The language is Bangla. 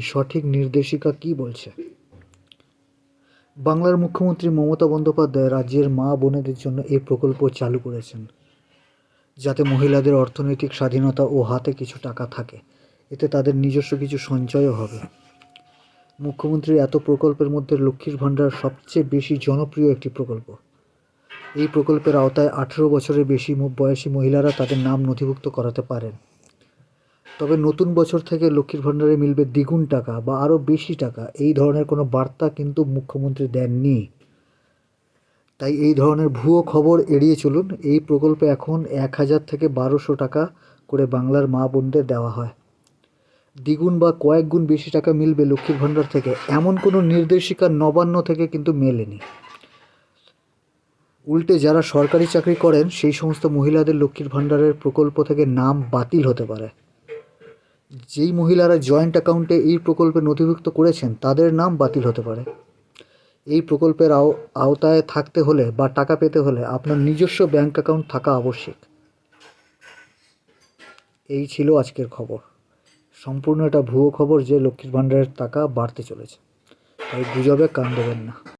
সঠিক নির্দেশিকা কি বলছে বাংলার মুখ্যমন্ত্রী মমতা বন্দ্যোপাধ্যায় রাজ্যের মা বোনেদের জন্য এই প্রকল্প চালু করেছেন, যাতে মহিলাদের অর্থনৈতিক স্বাধীনতা ও হাতে কিছু টাকা থাকে। এতে তাদের নিজস্ব কিছু সঞ্চয়ও হবে। মুখ্যমন্ত্রীর এত প্রকল্পের মধ্যে লক্ষ্মীর ভাণ্ডার সবচেয়ে বেশি জনপ্রিয় একটি প্রকল্প। এই প্রকল্পের আওতায় আঠেরো বছরের বেশি বয়সী মহিলারা তাদের নাম নথিভুক্ত করাতে পারেন। তবে নতুন বছর থেকে লক্ষ্মীর ভাণ্ডারে মিলবে দ্বিগুণ টাকা বা আরও বেশি টাকা। এই ধরনের কোনো বার্তা কিন্তু মুখ্যমন্ত্রী দেননি। তাই এই ধরনের ভুয়ো খবর এড়িয়ে চলুন। এই প্রকল্পে এখন এক হাজার থেকে বারোশো টাকা করে বাংলার মা বোনদের দেওয়া হয়। দ্বিগুণ বা কয়েক গুণ বেশি টাকা মিলবে লক্ষ্মীর ভাণ্ডার থেকে। এমন কোনো নির্দেশিকা নবান্ন থেকে কিন্তু মেলেনি। উল্টে যারা সরকারি চাকরি করেন, সেই সমস্ত মহিলাদের লক্ষ্মীর ভাণ্ডারের প্রকল্প থেকে নাম বাতিল হতে পারে। যেই মহিলারা জয়েন্ট অ্যাকাউন্টে এই প্রকল্পে নথিভুক্ত করেছেন, তাদের নাম বাতিল হতে পারে। এই প্রকল্পের আও, আওতায় থাকতে হলে বা টাকা পেতে হলে আপনার নিজস্ব ব্যাংক অ্যাকাউন্ট থাকা আবশ্যিক। এই ছিল আজকের খবর। সম্পূর্ণ এটা ভুয়ো খবর যে লক্ষ্মীর ভাণ্ডারের টাকা বাড়তে চলেছে। তাই গুজবে কান দেবেন না।